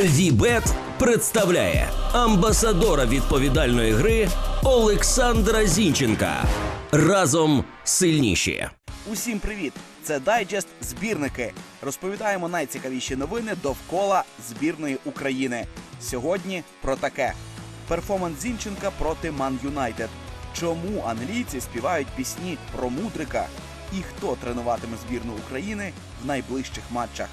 Вібет представляє амбасадора відповідальної гри Олександра Зінченка. Разом сильніші. Усім привіт! Це дайджест збірники. Розповідаємо найцікавіші новини довкола збірної України. Сьогодні про таке: перформанс Зінченка проти Ман Юнайтед. Чому англійці співають пісні про мудрика? І хто тренуватиме збірну України в найближчих матчах?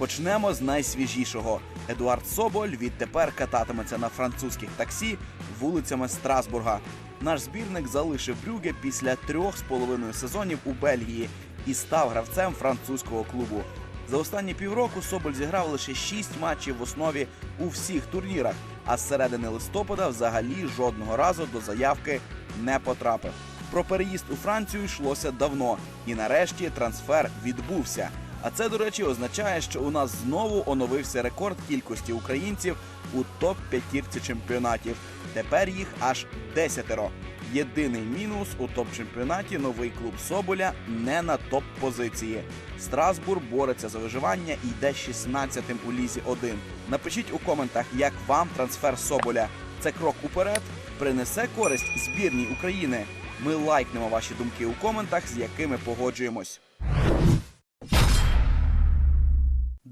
Почнемо з найсвіжішого. Едуард Соболь відтепер кататиметься на французьких таксі вулицями Страсбурга. Наш збірник залишив Брюге після трьох з половиною сезонів у Бельгії і став гравцем французького клубу. За останні півроку Соболь зіграв лише шість матчів в основі у всіх турнірах, а з середини листопада взагалі жодного разу до заявки не потрапив. Про переїзд у Францію йшлося давно, і нарешті трансфер відбувся. А це, до речі, означає, що у нас знову оновився рекорд кількості українців у топ п'ятірці чемпіонатів. Тепер їх аж десятеро. Єдиний мінус у топ-чемпіонаті новий клуб Соболя не на топ-позиції. Страсбур бореться за виживання і йде 16-тим у лізі 1. Напишіть у коментах, як вам трансфер Соболя. Це крок уперед принесе користь збірній України. Ми лайкнемо ваші думки у коментах, з якими погоджуємось.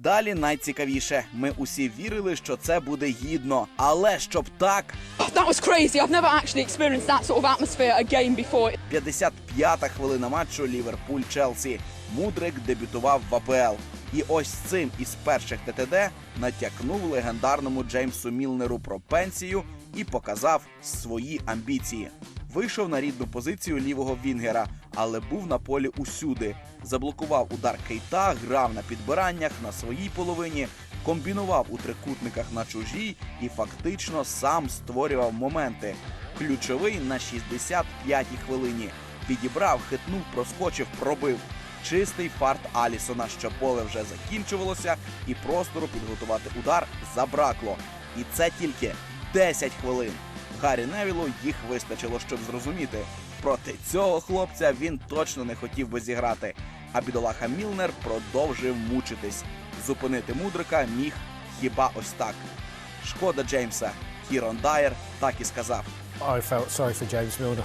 Далі найцікавіше. Ми усі вірили, що це буде гідно. Але щоб так, That was crazy. I've never actually experienced that sort of atmosphere again before. 55-та хвилина матчу Ліверпуль Челсі. Мудрик дебютував в АПЛ. І ось цим із перших ТТД натякнув легендарному Джеймсу Мілнеру про пенсію і показав свої амбіції. Вийшов на рідну позицію лівого Вінгера, але був на полі усюди. Заблокував удар Кейта, грав на підбираннях на своїй половині, комбінував у трикутниках на чужій і фактично сам створював моменти. Ключовий на 65-й хвилині. Підібрав, хитнув, проскочив, пробив. Чистий фарт Алісона, що поле вже закінчувалося, і простору підготувати удар забракло. І це тільки 10 хвилин. Гаррі Невілу їх вистачило, щоб зрозуміти. Проти цього хлопця він точно не хотів би зіграти. А бідолаха Мілнер продовжив мучитись. Зупинити мудрика міг хіба ось так. Шкода Джеймса. Кірон Дайер так і сказав. I felt sorry for James Milner.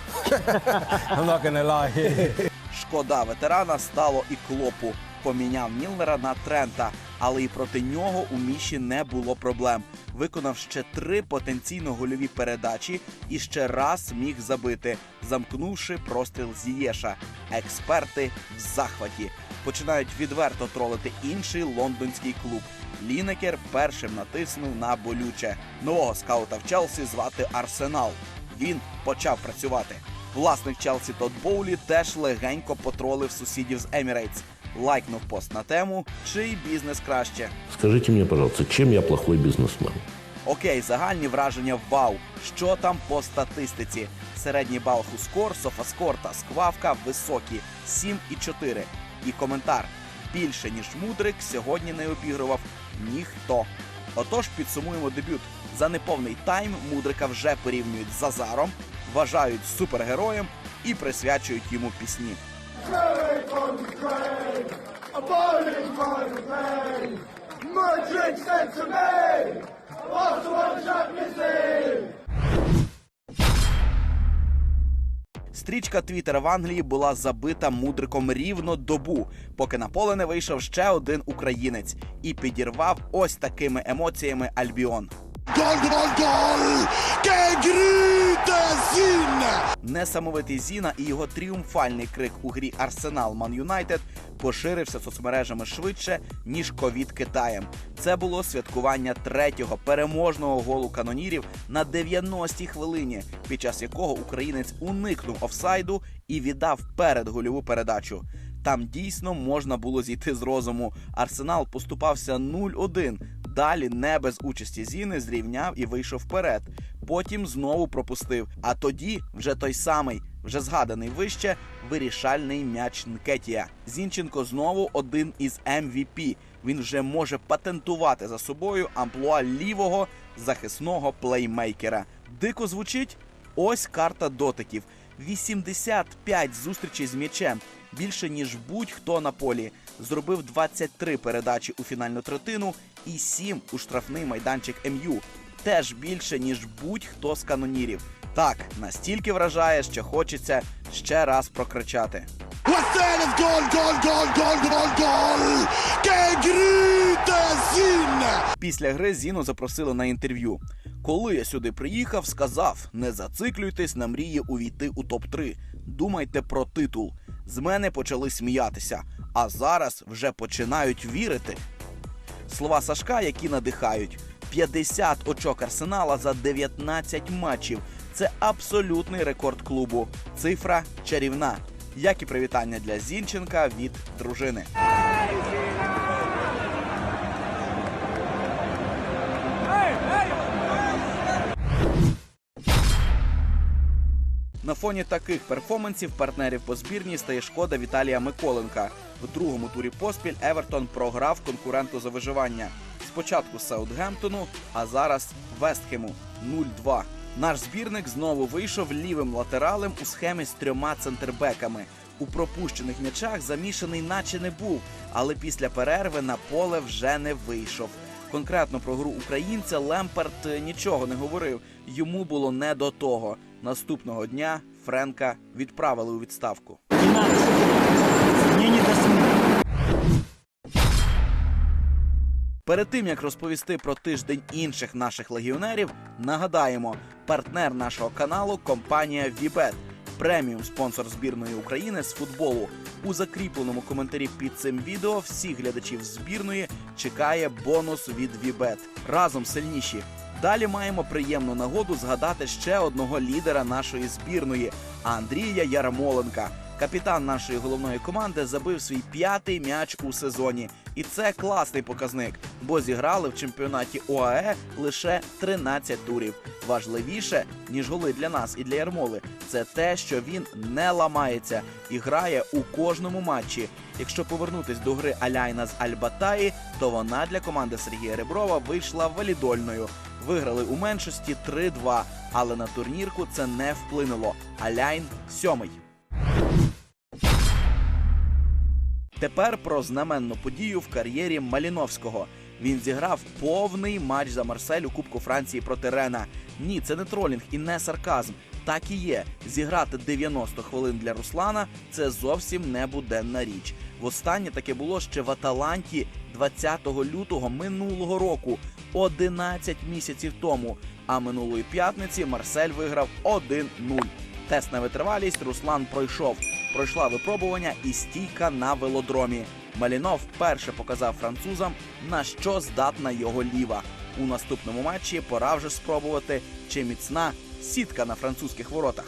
I'm not to lie. Шкода ветерана стало і клопу. Поміняв Мілнера на Трента, але і проти нього у Міші не було проблем. Виконав ще три потенційно гольові передачі і ще раз міг забити, замкнувши простріл Зієша. Експерти в захваті починають відверто тролити інший лондонський клуб. Лінекер першим натиснув на болюче. Нового скаута в Челсі звати Арсенал. Він почав працювати. Власник Челсі Тодд Боулі теж легенько потролив сусідів з Емірейтс. Лайкнув пост на тему, чий бізнес краще. Скажите мне, пожалуйста, чем я плохой бизнесмен? Окей, загальні враження вау. Що там по статистиці? Середній бал Хускор, Софаскор та Сквавка високі 7 і 4. І коментар: більше ніж мудрик сьогодні не обігрував ніхто. Отож, підсумуємо дебют. За неповний тайм мудрика вже порівнюють з Зазаром, вважають супергероєм і присвячують йому пісні. Madrid said to me, after one Champions League. Стрічка Твіттера в Англії була забита мудриком рівно добу, поки на поле не вийшов ще один українець і підірвав ось такими емоціями Альбіон. Gol! Che grite Zin! Несамовитий Зіна і його тріумфальний крик у грі Арсенал Ман Юнайтед поширився соцмережами швидше ніж ковід Китаєм. Це було святкування третього переможного голу канонірів на 90-й хвилині, під час якого українець уникнув офсайду і віддав перед гольову передачу. Там дійсно можна було зійти з розуму. Арсенал поступався 0-1. Далі не без участі Зіни зрівняв і вийшов вперед. Потім знову пропустив. А тоді вже той самий, вже згаданий вище, вирішальний м'яч Нкетія. Зінченко знову один із MVP. Він вже може патентувати за собою амплуа лівого захисного плеймейкера. Дико звучить? Ось карта дотиків. 85 зустрічей з м'ячем більше ніж будь-хто на полі. Зробив 23 передачі у фінальну третину і 7 у штрафний майданчик МЮ. Теж більше ніж будь-хто з канонірів. Так настільки вражає, що хочеться ще раз прокричати. Гол, гол, гол, гол, гол, гол! Після гри Зіну запросили на інтерв'ю. Коли я сюди приїхав, сказав: не зациклюйтесь на мрії увійти у топ 3 Думайте про титул. З мене почали сміятися, а зараз вже починають вірити. Слова Сашка, які надихають. 50 очок арсенала за 19 матчів. Це абсолютний рекорд клубу. Цифра чарівна. Як і привітання для Зінченка від дружини. На фоні таких перформансів партнерів по збірні стає шкода Віталія Миколенка. В другому турі поспіль Евертон програв конкуренту за виживання. Спочатку Саутгемптону, а зараз Вестхему 0-2. Наш збірник знову вийшов лівим латералем у схемі з трьома центрбеками. У пропущених м'ячах замішаний наче не був, але після перерви на поле вже не вийшов. Конкретно про гру українця Лемперт е, нічого не говорив. Йому було не до того. Наступного дня Френка відправили у відставку. Перед тим як розповісти про тиждень інших наших легіонерів, нагадаємо, партнер нашого каналу компанія Вібет, преміум спонсор збірної України з футболу. У закріпленому коментарі під цим відео всіх глядачів збірної чекає бонус від Вібет. Разом сильніші. Далі маємо приємну нагоду згадати ще одного лідера нашої збірної Андрія Ярмоленка. Капітан нашої головної команди забив свій п'ятий м'яч у сезоні, і це класний показник, бо зіграли в чемпіонаті ОАЕ лише 13 турів. Важливіше ніж голи для нас і для Ярмоли, це те, що він не ламається і грає у кожному матчі. Якщо повернутись до гри Аляйна з Альбатаї, то вона для команди Сергія Реброва вийшла валідольною. Виграли у меншості 3-2, але на турнірку це не вплинуло. Аляйн сьомий. Тепер про знаменну подію в кар'єрі Маліновського. Він зіграв повний матч за Марсель у Кубку Франції проти Рена. Ні, це не тролінг і не сарказм. Так і є. Зіграти 90 хвилин для Руслана це зовсім не буденна річ. Востаннє таке було ще в Аталанті 20 лютого минулого року, 11 місяців тому. А минулої п'ятниці Марсель виграв 1-0. Тест на витривалість Руслан пройшов. Пройшла випробування і стійка на велодромі. Малінов вперше показав французам, на що здатна його ліва. У наступному матчі пора вже спробувати, чи міцна сітка на французьких воротах.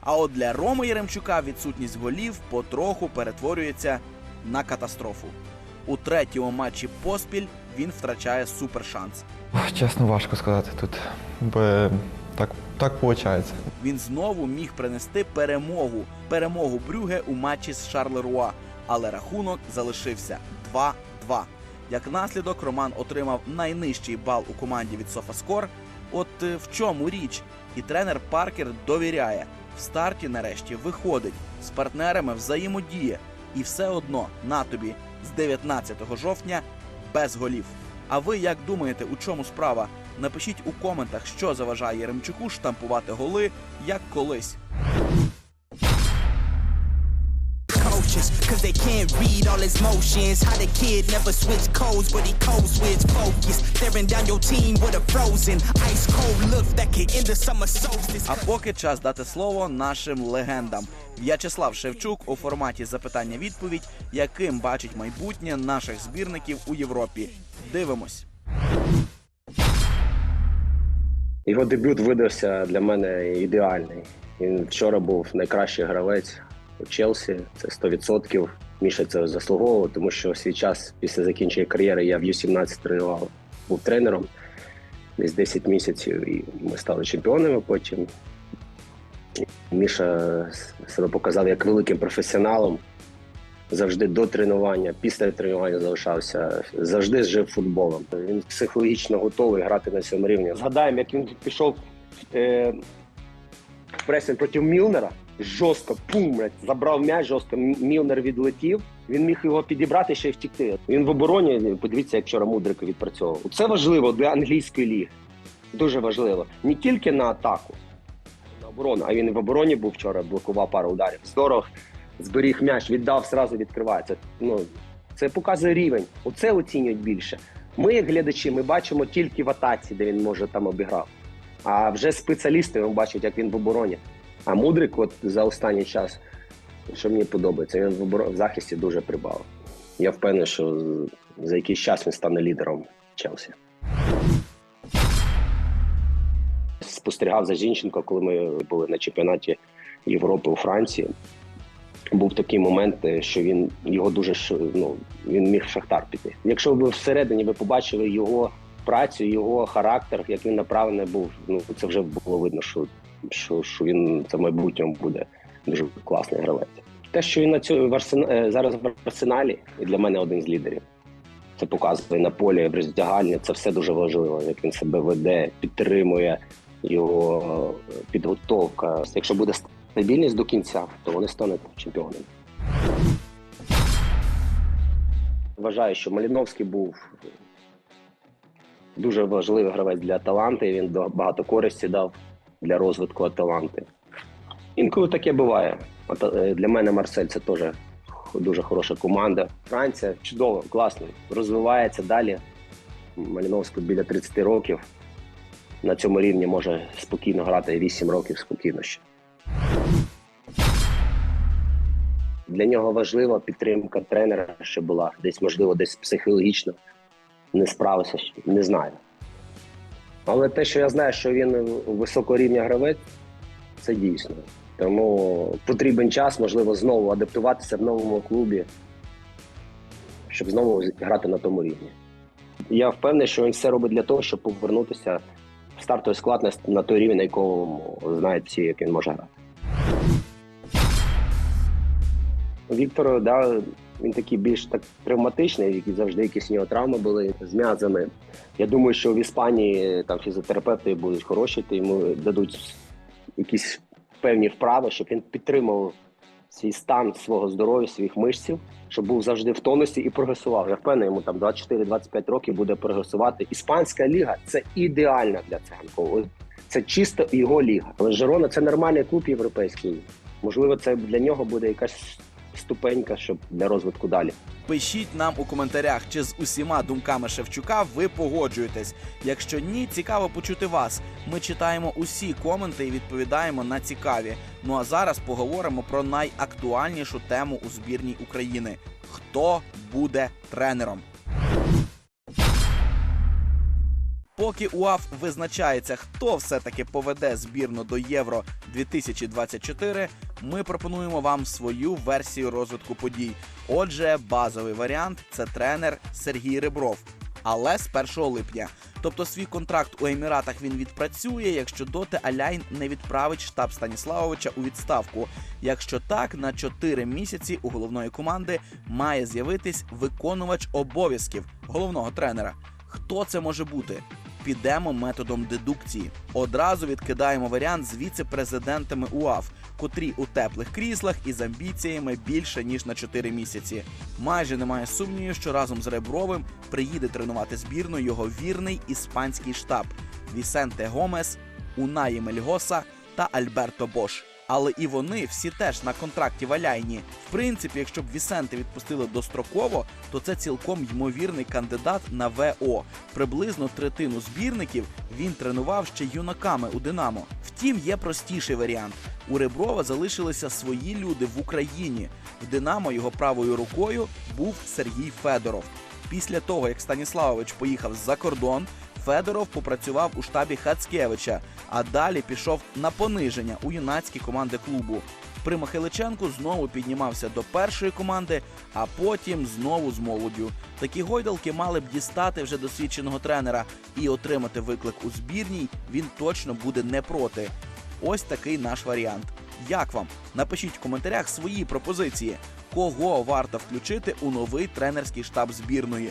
А от для Роми Яремчука відсутність голів потроху перетворюється на катастрофу. У третьому матчі поспіль він втрачає супершанс. Чесно, важко сказати тут, бо так, так виходить. Він знову міг принести перемогу. Перемогу Брюге у матчі з Шарлеруа. Але рахунок залишився 2-2. Як наслідок, Роман отримав найнижчий бал у команді від Софаскор. От е, в чому річ? І тренер Паркер довіряє. В старті нарешті виходить з партнерами взаємодіє. І все одно на тобі з 19 жовтня без голів. А ви як думаєте, у чому справа? Напишіть у коментах, що заважає Яремчуку штампувати голи, як колись. Cause they can't read all his motions How the kid never switch codes But he code switch focus Staring down your team with a frozen Ice cold look that could end the summer solstice А поки час дати слово нашим легендам. В'ячеслав Шевчук у форматі запитання-відповідь, яким бачить майбутнє наших збірників у Європі. Дивимось. Його дебют видався для мене ідеальний. Він вчора був найкращий гравець у Челсі. Це 100%. Міша це заслуговував, тому що свій час після закінчення кар'єри я в Ю-17 тренував, був тренером десь 10 місяців, і ми стали чемпіонами потім. Міша себе показав як великим професіоналом. Завжди до тренування, після тренування залишався, завжди жив футболом. Він психологічно готовий грати на цьому рівні. Згадаємо, як він пішов е, в пресинг проти Мілнера. жорстко, пум, забрав м'яч жорстко, Мілнер відлетів. Він міг його підібрати ще й втікти. Він в обороні, подивіться, як вчора Мудрик відпрацьовував. Це важливо для англійської ліги. Дуже важливо. Не тільки на атаку, на оборону, а він і в обороні був вчора, блокував пару ударів. Здорово зберіг м'яч, віддав, зразу відкривається. Ну, це показує рівень. Оце оцінюють більше. Ми, як глядачі, ми бачимо тільки в атаці, де він може там обіграв. А вже спеціалісти бачать, як він в обороні. А Мудрик, от за останній час, що мені подобається, він в, оборо... в захисті дуже прибавив. Я впевнений, що за якийсь час він стане лідером Челсі. Спостерігав за Зінченко, коли ми були на чемпіонаті Європи у Франції. Був такий момент, е, що він його дуже ну, він міг в шахтар піти. Якщо ви всередині ви побачили його працю, його характер, як він направлений був, ну це вже було видно, що, що, що він це майбутньому буде дуже класний гравець. Те, що він на цю в арсена... е, зараз в арсеналі, і для мене один з лідерів. Це показує на полі в роздягальні. Це все дуже важливо, як він себе веде, підтримує його е, підготовка. Якщо буде стабільність до кінця, то вони стануть чемпіонами. Вважаю, що Маліновський був дуже важливий гравець для Аталанти. Він багато користі дав для розвитку Аталанти. Інколи таке буває. Е, Для мене Марсель це теж дуже хороша команда. Франція чудово, класно, розвивається далі. Маліновський біля 30 років. На цьому рівні може спокійно грати 8 років спокійно ще. Для нього важлива підтримка тренера, що була десь, можливо, десь психологічно не справився, не знаю. Але те, що я знаю, що він високого гравець, це дійсно. Тому потрібен час, можливо, знову адаптуватися в новому клубі, щоб знову грати на тому рівні. Я впевнений, що він все робить для того, щоб повернутися в стартовий склад на, той рівень, на якому знають всі, як він може грати. Віктор, да, він такий більш так травматичний, завжди якісь у нього травми були з м'язами. Я думаю, що в Іспанії там фізіотерапевти будуть хороші, то йому дадуть якісь певні вправи, щоб він підтримував свій стан свого здоров'я, своїх мишців, щоб був завжди в тонусі і прогресував. Я впевнений, йому там 24-25 років буде прогресувати. Іспанська ліга це ідеальна для циганкова. Це чисто його ліга. Але Жерона це нормальний клуб європейський. Можливо, це для нього буде якась ступенька, щоб для розвитку далі. Пишіть нам у коментарях, чи з усіма думками Шевчука ви погоджуєтесь. Якщо ні, цікаво почути вас. Ми читаємо усі коменти і відповідаємо на цікаві. Ну а зараз поговоримо про найактуальнішу тему у збірній України: хто буде тренером? Поки УАФ визначається, хто все-таки поведе збірну до Євро 2024, ми пропонуємо вам свою версію розвитку подій. Отже, базовий варіант це тренер Сергій Ребров, але з 1 липня. Тобто свій контракт у Еміратах він відпрацює, якщо доти Аляйн не відправить штаб Станіславовича у відставку. Якщо так, на 4 місяці у головної команди має з'явитись виконувач обов'язків головного тренера. Хто це може бути? Підемо методом дедукції. Одразу відкидаємо варіант з віце-президентами УАФ, котрі у теплих кріслах і з амбіціями більше ніж на 4 місяці. Майже немає сумнівів, що разом з Ребровим приїде тренувати збірну його вірний іспанський штаб Вісенте Гомес, Унаї Мельгоса та Альберто Бош. Але і вони всі теж на контракті валяйні. В принципі, якщо б Вісенте відпустили достроково, то це цілком ймовірний кандидат на ВО. Приблизно третину збірників він тренував ще юнаками у Динамо. Втім, є простіший варіант. У Реброва залишилися свої люди в Україні. В Динамо його правою рукою був Сергій Федоров. Після того, як Станіславович поїхав за кордон, Федоров попрацював у штабі Хацкевича, а далі пішов на пониження у юнацькі команди клубу. При Михайличенку знову піднімався до першої команди, а потім знову з молоддю. Такі гойдалки мали б дістати вже досвідченого тренера і отримати виклик у збірній він точно буде не проти. Ось такий наш варіант. Як вам? Напишіть в коментарях свої пропозиції, кого варто включити у новий тренерський штаб збірної.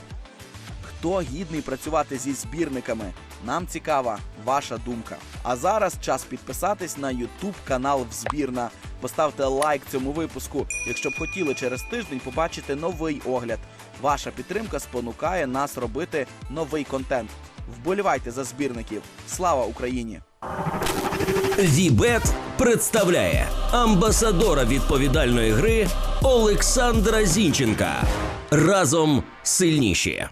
Хто гідний працювати зі збірниками. Нам цікава ваша думка. А зараз час підписатись на YouTube канал Взбірна. Поставте лайк цьому випуску, якщо б хотіли через тиждень побачити новий огляд. Ваша підтримка спонукає нас робити новий контент. Вболівайте за збірників. Слава Україні! Вібет представляє амбасадора відповідальної гри Олександра Зінченка. Разом сильніші.